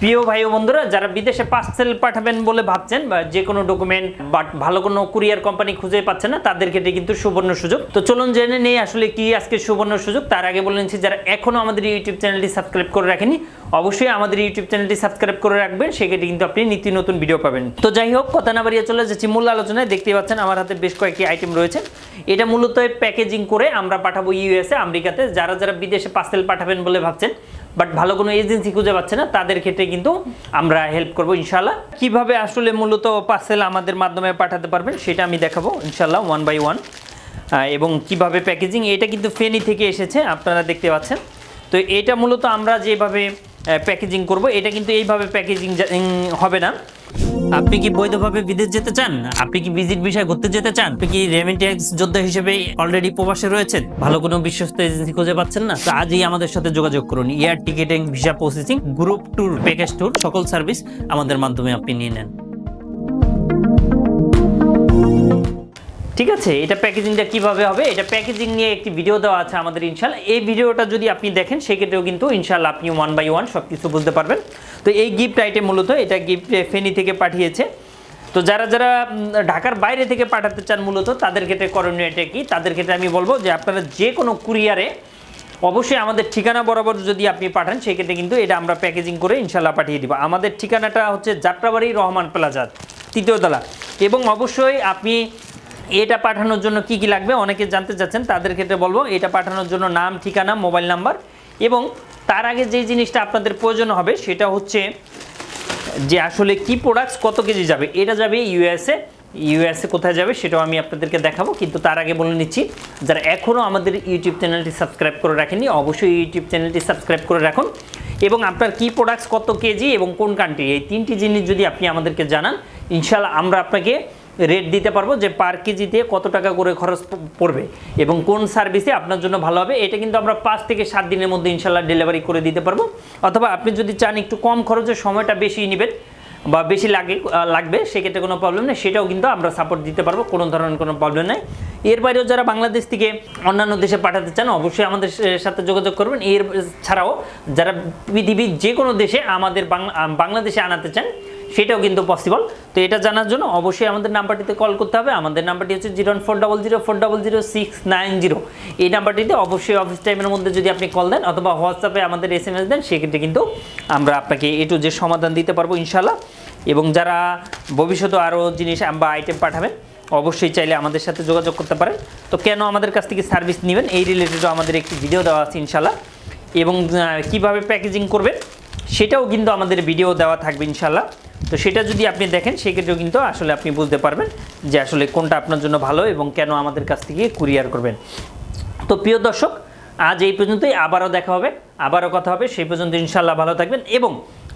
প্রিয় ভাই বন্ধুরা, যারা বিদেশে পার্সেল পাঠাবেন বলে ভাবছেন বা যে কোনো ডকুমেন্ট বাট ভালো কোনো কুরিয়ার কোম্পানি খুঁজে পাচ্ছেন না তাদের ক্ষেত্রে কিন্তু সুবর্ণ সুযোগ। তো চলুন জেনে নেই আসলে কি আজকে সুবর্ণ সুযোগ। তার আগে বলে নিচ্ছি, যারা এখনও আমাদের ইউটিউব চ্যানেলটি সাবস্ক্রাইব করে রাখেনি, অবশ্যই আমাদের ইউটিউব চ্যানেলটি সাবস্ক্রাইব করে রাখবেন, সেক্ষেত্রে কিন্তু আপনি নিত্য নতুন ভিডিও পাবেন। তো যাই হোক, কথা না বাড়িয়ে চলে যাচ্ছি মূল আলোচনায়। দেখতে পাচ্ছেন আমার হাতে বেশ কয়েকটি আইটেম রয়েছে। এটা মূলত প্যাকেজিং করে আমরা পাঠাবো ইউএসএ, আমেরিকাতে। যারা যারা বিদেশে পার্সেল পাঠাবেন বলে ভাবছেন বাট ভালো কোনো এজেন্সি খুঁজে পাচ্ছে না, তাদের ক্ষেত্রে কিন্তু আমরা হেল্প করব ইনশাল্লাহ কীভাবে আসলে মূলত পার্সেল আমাদের মাধ্যমে পাঠাতে পারবেন সেটা আমি দেখাবো ইনশাল্লাহ ওয়ান বাই ওয়ান এবং কীভাবে প্যাকেজিং এটা কিন্তু ফেনি থেকে এসেছে, আপনারা দেখতে পাচ্ছেন। তো এটা মূলত আমরা যেভাবে প্যাকেজিং করব। এটা কিন্তু এইভাবে প্যাকেজিং হবে না। আপনি কি বৈধভাবে বিদেশ যেতে চান? আপনি কি ভিজিট বিষয় ঘুরতে যেতে চান? আপনি কি রেমিটেন্স যোদ্ধা হিসেবে অলরেডি প্রবাসে রয়েছেন? ভালো কোনো বিশ্বস্ত এজেন্সি খুঁজে পাচ্ছেন না? তো আজই আমাদের সাথে যোগাযোগ করুন। Air ticketing visa processing group tour package tour সকল সার্ভিস আমাদের মাধ্যমে আপনি নিয়ে নেন। ঠিক আছে, এটা প্যাকেজিংটা কীভাবে হবে? এটা প্যাকেজিং নিয়ে একটি ভিডিও দেওয়া আছে আমাদের ইনশাল্লাহ এই ভিডিওটা যদি আপনি দেখেন, সেক্ষেত্রেও কিন্তু ইনশাল্লাহ আপনি ওয়ান বাই ওয়ান সব কিছু বুঝতে পারবেন। তো এই গিফট আইটেম মূলত এটা গিফট ফেনি থেকে পাঠিয়েছে। তো যারা যারা ঢাকার বাইরে থেকে পাঠাতে চান মূলত, তাদের ক্ষেত্রে করণীয় এটা কি? তাদের ক্ষেত্রে আমি বলব যে আপনারা যে কোনো কুরিয়ারে অবশ্যই আমাদের ঠিকানা বরাবর যদি আপনি পাঠান, সেক্ষেত্রে কিন্তু এটা আমরা প্যাকেজিং করে ইনশাল্লাহ পাঠিয়ে দিব। আমাদের ঠিকানাটা হচ্ছে যাত্রাবাড়ি রহমান প্লাজা তৃতীয় তলা। এবং অবশ্যই আপনি এটা পাঠানোর জন্য কি কি লাগবে? অনেকে জানতে চাচ্ছেন, তাদের ক্ষেত্রে বলব, এটা পাঠানোর জন্য নাম, ঠিকানা, মোবাইল নাম্বার এবং তার আগে যে জিনিসটা আপনাদের প্রয়োজন হবে সেটা হচ্ছে যে আসলে কি প্রোডাক্টস কত কেজি যাবে? এটা যাবে ইউএসএ ইউএসএ কোথায় যাবে সেটাও আমি আপনাদেরকে দেখাবো, কিন্তু তার আগে বলে নিচ্ছি, যারা এখনও আমাদের ইউটিউব চ্যানেলটি সাবস্ক্রাইব করে রাখেনি অবশ্যই ইউটিউব চ্যানেলটি সাবস্ক্রাইব করে রাখুন এবং আপনার কি প্রোডাক্টস কত কেজি এবং কোন কান্ট্রি এই তিনটি জিনিস যদি আপনি আমাদেরকে জানান ইনশাল্লাহ আমরা আপনাকে রেট দিতে পারব যে পার কেজিতে কত টাকা করে খরচ পড়বে এবং কোন সার্ভিসে আপনার জন্য ভালো হবে, এটা কিন্তু আমরা পাঁচ থেকে সাত দিনের মধ্যে ইনশাল্লাহ ডেলিভারি করে দিতে পারব। অথবা আপনি যদি চান একটু কম খরচে সময়টা বেশি নেবেন বা বেশি লাগে লাগবে, সেক্ষেত্রে কোনো প্রবলেম নেই, সেটাও কিন্তু আমরা সাপোর্ট দিতে পারব, কোনো ধরনের কোনো প্রবলেম নেই। এর বাইরেও যারা বাংলাদেশ থেকে অন্যান্য দেশে পাঠাতে চান, অবশ্যই আমাদের সাথে যোগাযোগ করবেন। এর ছাড়াও যারা পৃথিবীর যে কোনো দেশে আমাদের বাংলা- বাংলাদেশে আনাতে চান সেটাও কিন্তু পসিবল তো এটা জানার জন্য অবশ্যই আমাদের নাম্বারটিতে কল করতে হবে। আমাদের নাম্বারটি হচ্ছে zero four double zero, four double zero, six nine zero. এই নাম্বারটিতে অবশ্যই অফিস টাইমের মধ্যে যদি আপনি কল দেন অথবা হোয়াটসঅ্যাপে আমাদের এস এম এস দেন, সেক্ষেত্রে কিন্তু আমরা আপনাকে এ টু যে সমাধান দিতে পারব ইনশাল্লাহ এবং যারা ভবিষ্যতে আরও জিনিস বা আইটেম পাঠাবেন, অবশ্যই চাইলে আমাদের সাথে যোগাযোগ করতে পারেন। তো কেন আমাদের কাছ থেকে সার্ভিস নেবেন? এই রিলেটেডও আমাদের একটি ভিডিও দেওয়া আছে ইনশাল্লাহ এবং কীভাবে প্যাকেজিং করবেন, সেটাও কিন্তু আমাদের ভিডিও দেওয়া থাকবে ইনশাল্লাহ তো সেটা যদি আপনি দেখেন, সেক্ষেত্রেও কিন্তু আসলে আপনি বুঝতে পারবেন যে আসলে কোনটা আপনার জন্য ভালো এবং কেন আমাদের কাছ থেকে কুরিয়ার করবেন। তো প্রিয় দর্শক, আজ এই পর্যন্তই। আবারও দেখা হবে, আবারও কথা হবে। সেই পর্যন্ত ইনশাল্লাহ ভালো থাকবেন এবং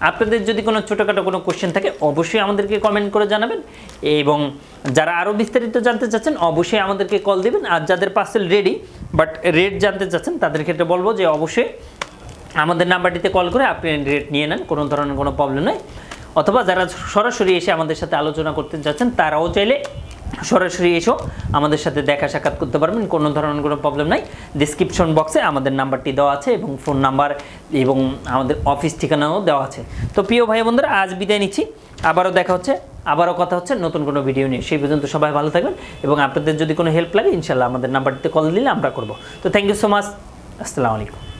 আপনাদের যদি কোনো ছোটোখাটো কোনো কোশ্চেন থাকে, অবশ্যই আমাদেরকে কমেন্ট করে জানাবেন এবং যারা আরও বিস্তারিত জানতে চাচ্ছেন, অবশ্যই আমাদেরকে কল দেবেন। আর যাদের পার্সেল রেডি বাট রেট জানতে চাচ্ছেন, তাদের ক্ষেত্রে বলব যে অবশ্যই আমাদের নাম্বারটিতে কল করে আপনি রেট নিয়ে নেন। কোনো ধরনের কোনো প্রবলেম নেই। অথবা যারা সরাসরি এসে আমাদের সাথে আলোচনা করতে যাচ্ছেন, তারাও চাইলে সরাসরি এসেও আমাদের সাথে দেখা সাক্ষাৎ করতে পারবেন। কোনো ধরনের কোনো প্রবলেম নাই। ডিসক্রিপশন বক্সে আমাদের নাম্বারটি দেওয়া আছে এবং ফোন নাম্বার এবং আমাদের অফিস ঠিকানাও দেওয়া আছে। তো প্রিয় ভাই বন্ধুরা আজ বিদায় নিচ্ছি। আবারও দেখা হচ্ছে, আবারও কথা হচ্ছে নতুন কোনো ভিডিও নিয়ে। সেই পর্যন্ত সবাই ভালো থাকবেন এবং আপনাদের যদি কোনো হেল্প লাগে ইনশাল্লাহ আমাদের নাম্বারটিতে কল দিলে আমরা করব। তো থ্যাংক ইউ সো মাচ আসসালামু আলাইকুম।